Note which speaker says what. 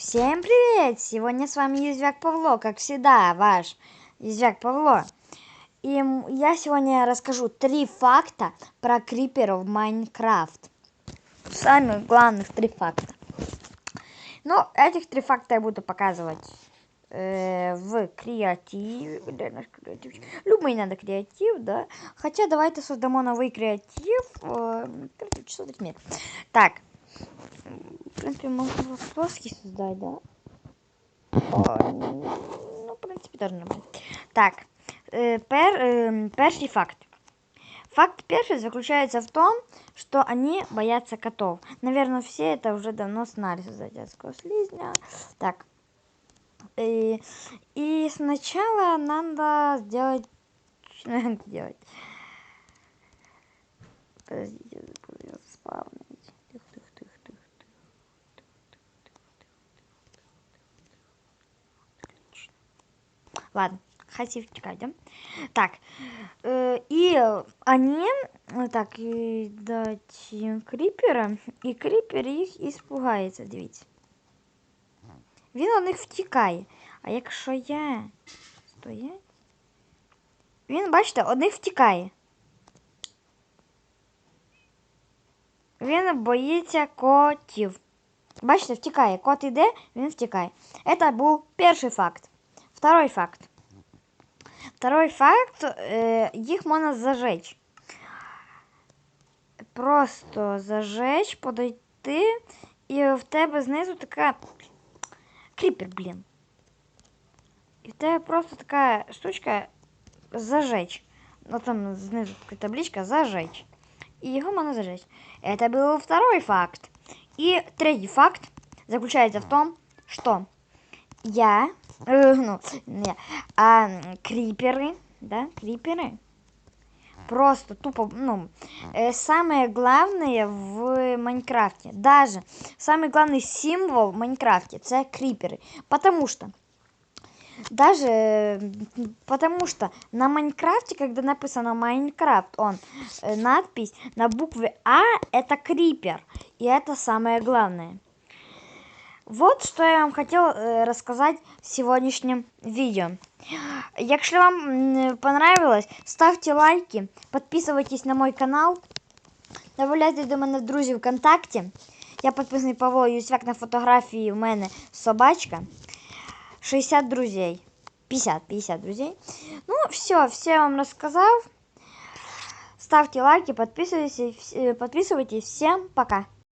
Speaker 1: Всем привет! Сегодня с вами Язвяк Павло, как всегда, ваш Язвяк Павло. И я сегодня расскажу три факта про криперов в Майнкрафт. Самых главных три факта. Ну, этих три факта я буду показывать э, в креативе. Любой надо креатив, да. Хотя давайте создамо новый креатив. Э, часов Так, в принципе, можно плоский создать, да? О, ну, в принципе, тоже нормально. Так, э, пер, э, перший факт. Факт первый заключается в том, что они боятся котов. Наверное, все это уже давно знали создать адского слизня. Так. И, э, и сначала надо сделать... Что надо делать? Подождите, Ладно, хотим втекать, да? Так, э, и они, так, и дать им крипера, і кріпер їх іспугається, дивіться. Він у них втікає. А якщо я стоять? Він, бачите, одних втікає. Він боїться котів. Бачите, втікає. Кот іде, він втікає. Це був перший факт. Второй факт. Второй факт, э, их можно зажечь. Просто зажечь, подойти, і в тебе знизу така кріпер, блін. І в тебе просто така штучка зажечь. Ну там знизу така табличка зажечь. И его можно зажечь. Это был второй факт. И третий факт заключается в том, что я Э, ну, не, а криперы, да, криперы. Просто тупо, ну, э, самое главное в Майнкрафте, даже самый главный символ в Майнкрафте, это криперы. Потому что, даже, потому что на Майнкрафте, когда написано Майнкрафт, он, э, надпись на букве А, это крипер. И это самое главное. Вот что я вам хотел э, рассказать в сегодняшнем видео. Если вам понравилось, ставьте лайки, подписывайтесь на мой канал, добавляйте до мене в друзі ВКонтакте. Я підписаний Павло Юсвяк на фотографії у мене собачка. 60 друзей. 50, 50 друзей. Ну, все, все я вам рассказал. Ставьте лайки, подписывайтесь. Подписывайтесь. Всем пока.